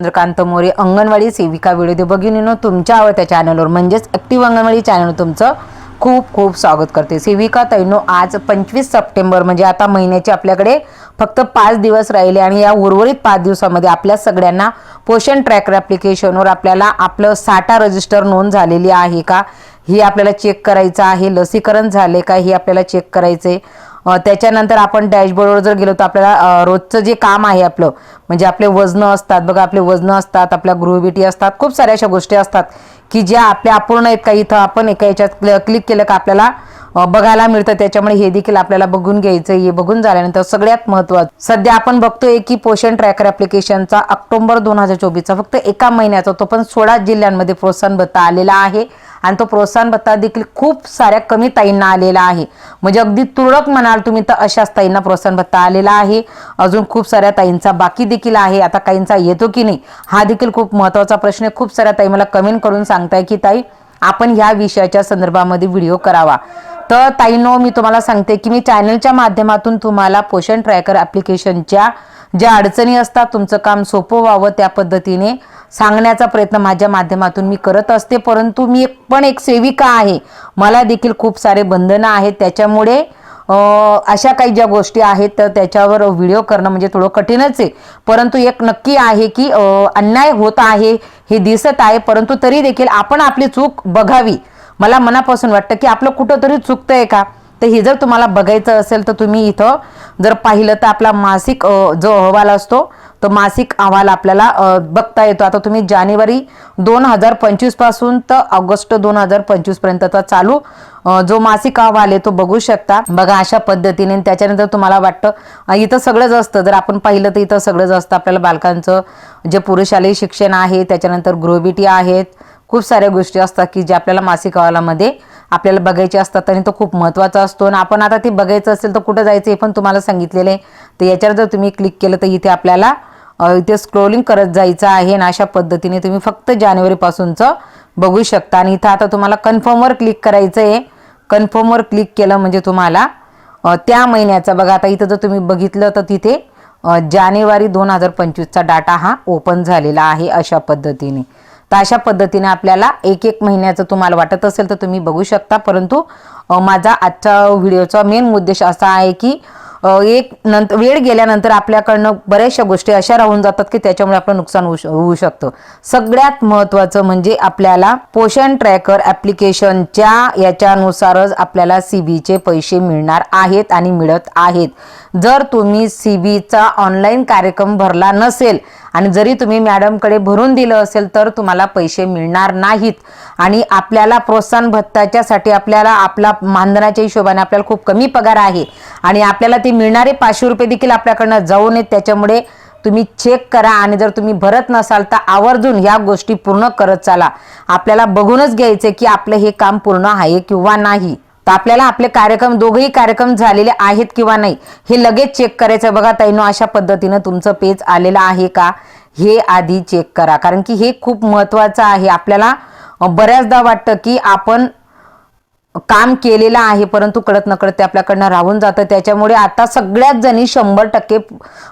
चंद्रकांत मोरे अंगणवाडी सेविका व्हिडिओ भगिनीनो तुमच्या आवडत्या चॅनलवर म्हणजेच ॲक्टिव्ह अंगणवाडी चॅनल तुमचं खूप खूप स्वागत करते. सेविका तैनो आज पंचवीस सप्टेंबर म्हणजे आता महिन्याचे आपल्याकडे फक्त पाच दिवस राहिले आणि या उर्वरित पाच दिवसामध्ये आपल्या सगळ्यांना पोषण ट्रॅकर ॲप्लिकेशनवर आपल्याला आपलं साठा रजिस्टर नोंद झालेली आहे का? हे आपल्याला चेक करायचं आहे. लसीकरण झाले का? हे आपल्याला चेक करायचे त्याच्यानंतर आपण डॅशबोर्डवर जर गेलो तर आपल्याला रोजचं जे काम आहे आपलं म्हणजे आपले वजनं असतात बघा आपले वजनं असतात आपल्या गृहबिटी असतात खूप साऱ्या अशा गोष्टी असतात की ज्या आपल्या अपूर्ण आहेत का इथं आपण एका याच्यात क्लिक केलं का आपल्याला बघायला मिळतं. त्याच्यामुळे हे देखील आपल्याला बघून घ्यायचं हे बघून झाल्यानंतर सगळ्यात महत्त्वाचं सध्या आपण बघतोय की पोषण ट्रॅकर ॲप्लिकेशनचा ऑक्टोबर दोन हजार चोवीसचा फक्त एका महिन्याचा तो पण सोळा जिल्ह्यांमध्ये प्रोत्साहन भत्ता आलेला आहे. आणि तो प्रोत्साहन भत्ता देखील खूप साऱ्या कमी ताईंना आलेला आहे. म्हणजे अगदी तुरळक म्हणाल तुम्ही तर अशाच ताईंना प्रोत्साहन भत्ता आलेला आहे. अजून खूप साऱ्या ताईंचा बाकी देखील आहे. आता काहींचा येतो की नाही हा देखील खूप महत्त्वाचा प्रश्न आहे. खूप साऱ्या ताई मला कमेंट करून सांगताय की ताई आपण ह्या विषयाच्या संदर्भामध्ये व्हिडिओ करावा. तर ताईनो मी तुम्हाला सांगते की मी चॅनलच्या माध्यमातून तुम्हाला पोषण ट्रॅकर ॲप्लिकेशनच्या ज्या अडचणी असतात तुमचं काम सोपं व्हावं त्या पद्धतीने सांगण्याचा प्रयत्न माझ्या माध्यमातून मी करत असते परंतु मी एक- पण एक सेविका आहे. मला देखील खूप सारे बंधनं आहेत. त्याच्यामुळे अशा काही ज्या गोष्टी आहेत तर त्याच्यावर व्हिडिओ करणं म्हणजे थोडं कठीणच आहे. परंतु एक नक्की आहे की अन्याय होत आहे हे दिसत आहे परंतु तरी देखील आपण आपली चूक बघावी. मला मनापासून वाटतं की आपलं कुठंतरी चुकतंय का? तर हे जर तुम्हाला बघायचं असेल तर तुम्ही इथं जर पाहिलं तर आपला मासिक जो अहवाल असतो तो मासिक अहवाल आपल्याला बघता येतो. आता तुम्ही जानेवारी दोन हजार पंचवीसपासून तर ऑगस्ट दोन हजार पंचवीस पर्यंतचा चालू जो मासिक अहवाल आहे तो बघू शकता. बघा अशा पद्धतीने आणि त्याच्यानंतर तुम्हाला वाटतं इथं सगळंच असतं. जर आपण पाहिलं तर इथं सगळंच असतं. आपल्याला बालकांचं जे पुरुषालयी शिक्षण आहे त्याच्यानंतर गृहबिटी आहेत. खूप साऱ्या गोष्टी असतात की ज्या आपल्याला मासिक अहवालामध्ये आपल्याला बघायचे असतात आणि तो खूप महत्त्वाचा असतो. आणि आपण आता ते बघायचं असेल तर कुठं जायचं हे पण तुम्हाला सांगितलेलं आहे. तर याच्यावर जर तुम्ही क्लिक केलं तर इथे आपल्याला इथे स्क्रोलिंग करत जायचं आहे आणि अशा पद्धतीने तुम्ही फक्त जानेवारीपासूनचं बघू शकता. आणि इथं आता तुम्हाला कन्फर्मवर क्लिक करायचं आहे. कन्फर्मवर क्लिक केलं म्हणजे तुम्हाला त्या महिन्याचा बघा आता इथं जर तुम्ही बघितलं तर तिथे जानेवारी दोन हजार पंचवीसचा डाटा हा ओपन झालेला आहे अशा पद्धतीने. तर अशा पद्धतीने आपल्याला एक एक महिन्याचं तुम्हाला वाटत असेल तर तुम्ही बघू शकता. परंतु माझा आजच्या व्हिडिओचा मेन उद्देश असा आहे की एक नंतर वेळ गेल्यानंतर आपल्याकडनं बऱ्याचशा गोष्टी अशा राहून जातात की त्याच्यामुळे आपलं नुकसान होऊ श- होऊ शकतं. सगळ्यात महत्त्वाचं म्हणजे आपल्याला पोषण ट्रॅकर ॲप्लिकेशनच्या याच्यानुसारच आपल्याला सी बीचे पैसे मिळणार आहेत आणि मिळत आहेत. जर तुम्ही सी बीचा ऑनलाईन कार्यक्रम भरला नसेल आणि जरी तुम्ही मॅडमकडे भरून दिलं असेल तर तुम्हाला पैसे मिळणार नाहीत. आणि आपल्याला प्रोत्साहन भत्ताच्यासाठी आपल्याला आपला मानधनाच्या हिशोबाने आपल्याला खूप कमी पगार आहे. आणि आपल्याला ते मिळणारे पाचशे रुपये देखील आपल्याकडनं जाऊ नयेत त्याच्यामुळे तुम्ही चेक करा आणि जर तुम्ही भरत नसाल तर आवर्जून ह्या गोष्टी पूर्ण करत चाला. आपल्याला बघूनच घ्यायचे की आपलं हे काम पूर्ण आहे किंवा नाही. तर आपल्याला आपले कार्यक्रम दोघेही कार्यक्रम झालेले आहेत किंवा नाही हे लगेच चेक करायचं बघा ताईनो अशा पद्धतीनं तुमचं पेज आलेलं आहे का? हे आधी चेक करा. कारण की हे खूप महत्त्वाचं आहे. आपल्याला बऱ्याचदा वाटतं की आपण काम केलेलं आहे परंतु कळत नकळत ते आपल्याकडनं राहून जातं. त्याच्यामुळे आता सगळ्याच जणी शंभर टक्के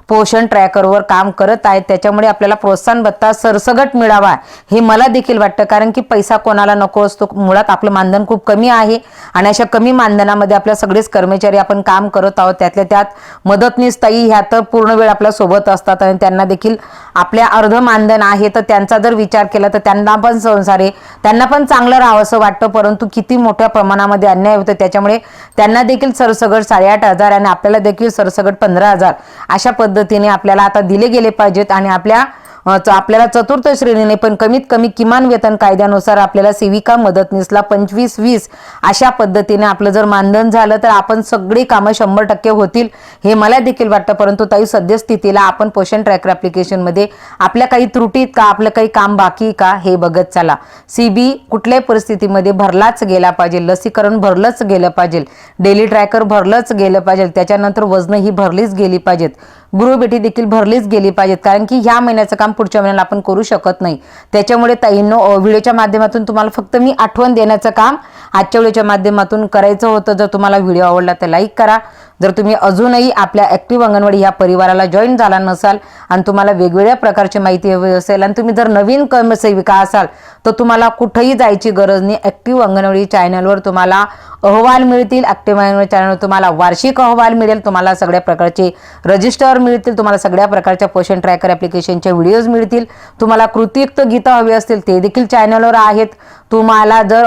पोषण ट्रॅकरवर काम करत आहेत. त्याच्यामुळे आपल्याला प्रोत्साहन भत्ता सरसगट मिळावा हे मला देखील वाटतं. कारण की पैसा कोणाला नको असतो मुळात आपलं मानधन खूप कमी आहे. आणि अशा कमी मानधनामध्ये आपल्या सगळेच कर्मचारी आपण काम करत आहोत. त्यातल्या त्यात मदतनीस ताई ह्या तर पूर्ण वेळ आपल्यासोबत असतात आणि त्यांना देखील आपल्या अर्ध मानधन आहे. तर त्यांचा जर विचार केला तर त्यांना पण संसार आहे. त्यांना पण चांगलं राहावंसं वाटतं. परंतु किती मोठ्या प्रमाणामध्ये अन्याय होतो त्याच्यामुळे त्यांना देखील सरसगट साडेआठ हजार आणि आपल्याला देखील सरसगट पंधरा हजार अशा पद्धतीने आपल्याला आता दिले गेले पाहिजेत आणि आपल्या आपल्याला चतुर्थ श्रेणीने पण कमीत कमी किमान वेतन कायद्यानुसार आपल्याला सेविका मदतनीसला पंचवीस वीस अशा पद्धतीने आपलं जर मानधन झालं तर आपण सगळी कामं शंभर टक्के होतील हे मला देखील वाटतं. परंतु ताई सद्यस्थितीला आपण पोषण ट्रॅकर ॲप्लिकेशनमध्ये आपल्या काही त्रुटीत का? आपलं काही काम बाकी का? हे बघत चला. सी बी कुठल्याही परिस्थितीमध्ये भरलाच गेला पाहिजे. लसीकरण भरलंच गेलं पाहिजे. डेली ट्रॅकर भरलंच गेलं पाहिजे. त्याच्यानंतर वजनं ही भरलीच गेली पाहिजेत. गृहभेटी देखील भरलीच गेली पाहिजेत कारण की ह्या महिन्याचं काम पुढच्या महिन्याला आपण करू शकत नाही. त्याच्यामुळे ताईंनो व्हिडिओच्या माध्यमातून तुम्हाला फक्त मी आठवण देण्याचं काम आजच्या व्हिडिओच्या माध्यमातून करायचं होतं. जर तुम्हाला व्हिडिओ आवडला तर लाईक करा. जर तुम्ही अजूनही आपल्या ॲक्टिव्ह अंगणवाडी ह्या परिवाराला जॉईन झाला नसाल आणि तुम्हाला वेगवेगळ्या प्रकारची माहिती हवी असेल आणि तुम्ही जर नवीन कर्मसेविका असाल तर तुम्हाला कुठेही जायची गरज नाही. ॲक्टिव्ह अंगणवाडी चॅनलवर तुम्हाला अहवाल मिळतील. ॲक्टिव्ह अंगणवाडी चॅनलवर तुम्हाला वार्षिक अहवाल मिळेल. तुम्हाला सगळ्या प्रकारचे रजिस्टर मिळतील. तुम्हाला सगळ्या प्रकारच्या पोषण ट्रॅकर ॲप्लिकेशनचे व्हिडिओज मिळतील. तुम्हाला कृतियुक्त गीतं हवी असतील ते देखील चॅनलवर आहेत. तुम्हाला जर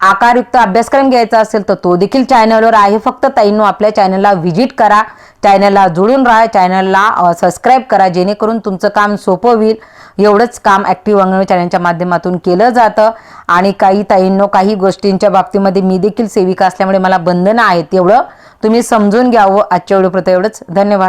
आकारयुक्त अभ्यासक्रम घ्यायचा असेल तर तो देखील चॅनलवर आहे. फक्त ताईंनो आपल्या चॅनलला व्हिजिट करा. चॅनलला जोडून राहा. चॅनलला सबस्क्राईब करा. जेणेकरून तुमचं काम सोपं होईल. एवढंच काम ॲक्टिव्ह अंगणवाडी चॅनलच्या माध्यमातून केलं जातं. आणि काही ताईंनो काही गोष्टींच्या बाबतीमध्ये मी देखील सेविका असल्यामुळे मला बंधनं आहेत तेवढं तुम्ही समजून घ्यावं. आजच्या व्हिडिओ एवढंच. धन्यवाद.